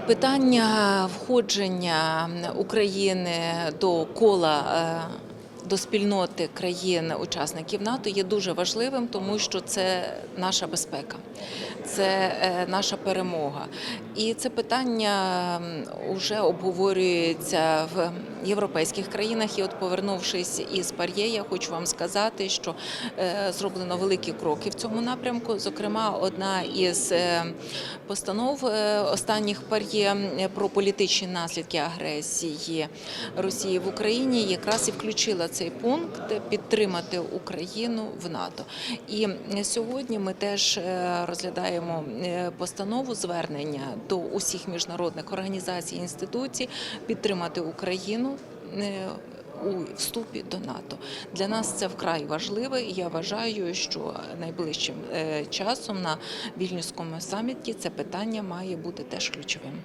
Питання входження України до кола е, до спільноти країн-учасників НАТО є дуже важливим, тому що це наша безпека, це е, наша перемога. І це питання вже обговорюється в європейських країнах. І от, повернувшись із Пар'є, я хочу вам сказати, що е, зроблено великі кроки в цьому напрямку. Зокрема, одна із е, постанов останніх Пар'є про політичні наслідки агресії Росії в Україні якраз і включила цей пункт підтримати Україну в НАТО. І сьогодні ми теж е, розглядаємо е, постанову звернення до усіх міжнародних організацій і інституцій підтримати Україну. е, У вступі до НАТО для нас це вкрай важливо. і Я вважаю, що найближчим часом на вільнюському саміті це питання має бути теж ключовим.